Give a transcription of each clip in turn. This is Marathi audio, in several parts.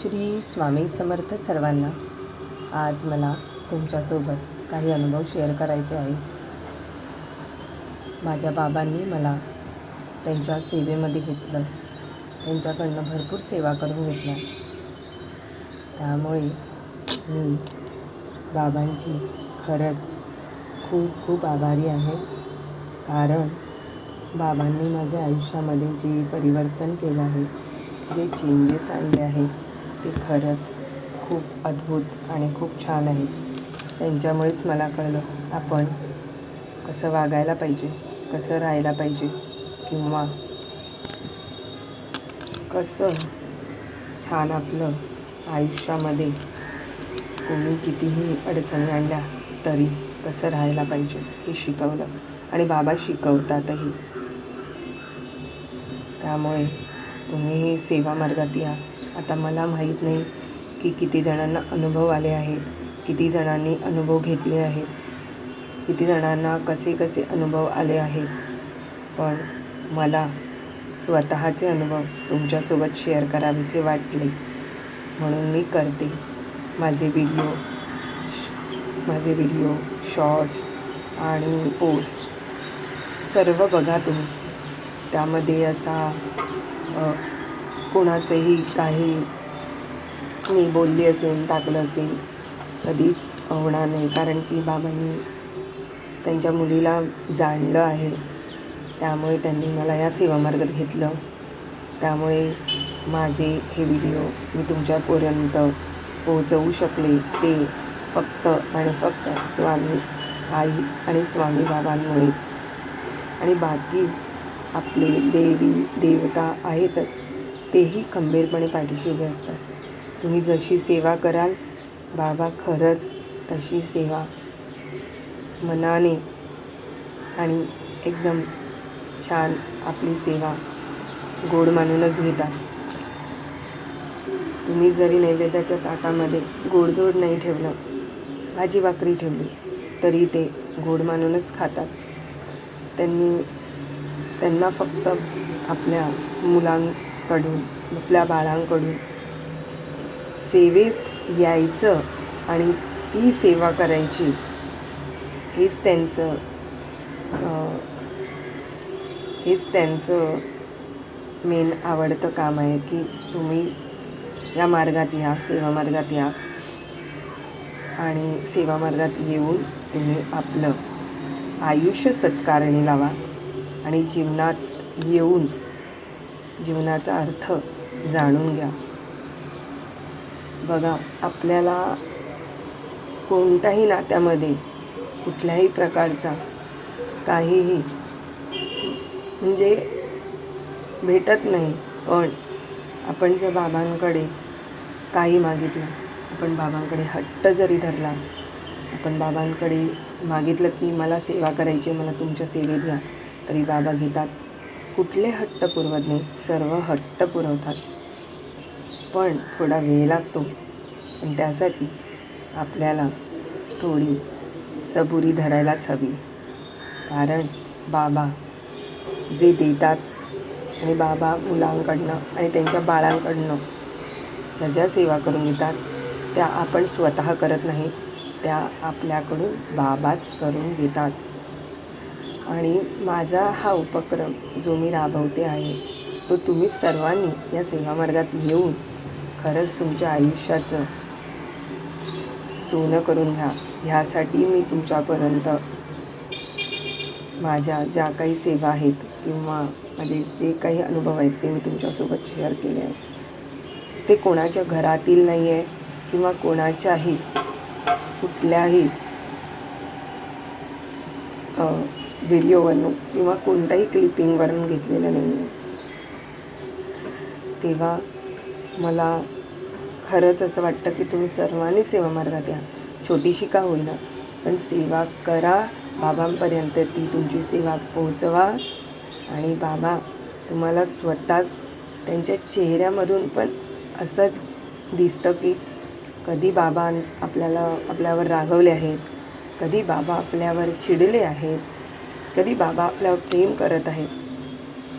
श्री स्वामी समर्थ सर्वांना आज मला तुमच्यासोबत काही अनुभव शेअर करायचे आहे माझ्या बाबांनी मला त्यांच्या सेवेमध्ये घेतलं. त्यांच्याकडनं भरपूर सेवा करून घेतल्या. त्यामुळे मी बाबांची खरंच खूप खूप आभारी आहे. कारण बाबांनी माझ्या आयुष्यामध्ये जे परिवर्तन केलं आहे जे चेंजेस आणले आहेत ते खरंच खूप अद्भुत आणि खूप छान आहे. त्यांच्यामुळेच मला कळलं आपण कसं वागायला पाहिजे कसं राहायला पाहिजे किंवा कसं छान आपलं आयुष्यामध्ये कोणी कितीही अडचणी आणल्या तरी कसं राहायला पाहिजे हे शिकवलं आणि बाबा शिकवतातही. त्यामुळे तुम्ही सेवा मार्गात या. आता मला माहीत नाही की किती जणांना अनुभव आले आहेत किती जणांनी अनुभव घेतले आहेत किती जणांना कसे कसे अनुभव आले आहेत. पण मला स्वतःचे अनुभव तुमच्यासोबत शेअर करावेसे वाटले. म्हणून मी करते. माझे व्हिडिओ माझे व्हिडिओ शॉर्ट्स आणि पोस्ट सर्व बघा तुम्ही. त्यामध्ये असा कोणाचंही काही मी बोलली असेल टाकलं असेल कधीच होणार नाही. कारण की बाबांनी त्यांच्या मुलीला जाणलं आहे. त्यामुळे त्यांनी मला या सेवा मार्गात घेतलं. त्यामुळे माझे हे व्हिडिओ मी तुमच्यापर्यंत पोहोचवू शकले. ते फक्त आणि फक्त स्वामी आई आणि स्वामी बाबांमुळेच. आणि बाकी आपले देवी देवता आहेतच. तेही खंबीरपणे पाठीशी उभे असतात. तुम्ही जशी सेवा कराल बाबा खरंच तशी सेवा मनाने आणि एकदम छान आपली सेवा गोड मानूनच घेतात. तुम्ही जरी नैवेद्याच्या ताटामध्ये गोडधोड नाही ठेवलं भाजी भाकरी ठेवली तरी ते गोड मानूनच खातात. त्यांनी त्यांना फक्त आपल्या मुलां मुलांकडून आपल्या बाळांकडून सेवेत यायचं आणि ती सेवा करायची हेच त्यांचं हेच त्यांचं मेन आवडतं काम आहे की तुम्ही या मार्गात या सेवा मार्गात या आणि सेवा मार्गात येऊन तुम्ही आपलं आयुष्य सत्कारणी लावा आणि जीवनात येऊन जीवनाचा अर्थ जाणून घ्या. बघा आपल्याला कोणत्याही नात्यामध्ये कुठल्याही प्रकारचा काहीही म्हणजे भेटत नाही पण आपण जर बाबांकडे काही मागितलं आपण बाबांकडे हट्ट जरी धरला आपण बाबांकडे मागितलं की मला सेवा करायची आहे, मला तुमच्या सेवेत घ्या तरी बाबा घेतात. कुठले हट्ट पुरवत नाही. सर्व हट्ट पुरवतात. पण थोडा वेळ लागतो. पण त्यासाठी आपल्याला थोडी सबुरी धरायलाच हवी. कारण बाबा जे देतात आणि बाबा मुलांकडनं आणि त्यांच्या बाळांकडनं त्या ज्या सेवा करून घेतात त्या आपण स्वतः करत नाही. त्या आपल्याकडून बाबाच करून घेतात आणि माझा हा उपक्रम जो मी राबवते आहे तो तुम्ही सर्वांनी या सेवामार्गात येऊन खरंच तुमच्या आयुष्याचं सोनं करून घ्या. ह्यासाठी मी तुमच्यापर्यंत माझ्या ज्या काही सेवा आहेत किंवा माझे जे काही अनुभव आहेत ते मी तुमच्यासोबत शेअर केले आहेत. ते कोणाच्या घरातील नाही आहे किंवा कोणाच्याही कुठल्याही व्हिडिओवरून किंवा कोणत्याही क्लिपिंगवरून घेतलेलं नाही आहे तेव्हा मला खरंच असं वाटतं की तुम्ही सर्वांनी सेवा मार्गात या. छोटीशी का होईना पण सेवा करा. बाबांपर्यंत ती तुमची सेवा पोहोचवा. आणि बाबा तुम्हाला स्वतःच त्यांच्या चेहऱ्यामधून पण असं दिसतं की कधी बाबा आपल्याला आपल्यावर रागवले आहेत कधी बाबा आपल्यावर चिडले आहेत. कधी बाबा आपल्यावर प्रेम करत आहेत.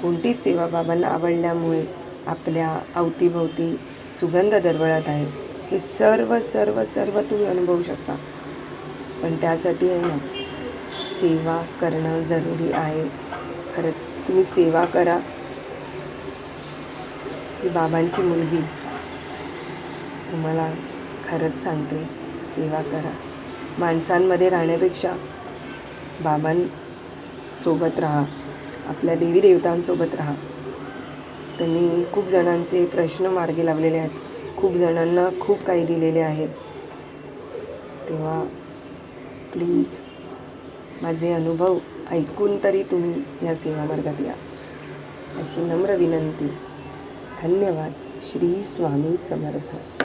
कोणतीच सेवा बाबांना आवडल्यामुळे आपल्या अवतीभोवती सुगंध दरवळत आहे. हे सर्व सर्व सर्व तुम्ही अनुभवू शकता. पण त्यासाठी आहे ना सेवा करणं जरुरी आहे. खरंच तुम्ही सेवा करा. ही बाबांची मुलगी तुम्हाला खरंच सांगते सेवा करा. माणसांमध्ये राहण्यापेक्षा बाबां सोबत राहा. आपल्या देवी देवतांसोबत राहा. त्यांनी खूप जणांचे प्रश्न मार्गी लावलेले आहेत. खूप जणांना खूप काही दिलेले आहेत तेव्हा प्लीज माझे अनुभव ऐकून तरी तुम्ही या सेवा मार्गात या. अशी नम्र विनंती. धन्यवाद. श्री स्वामी समर्थ.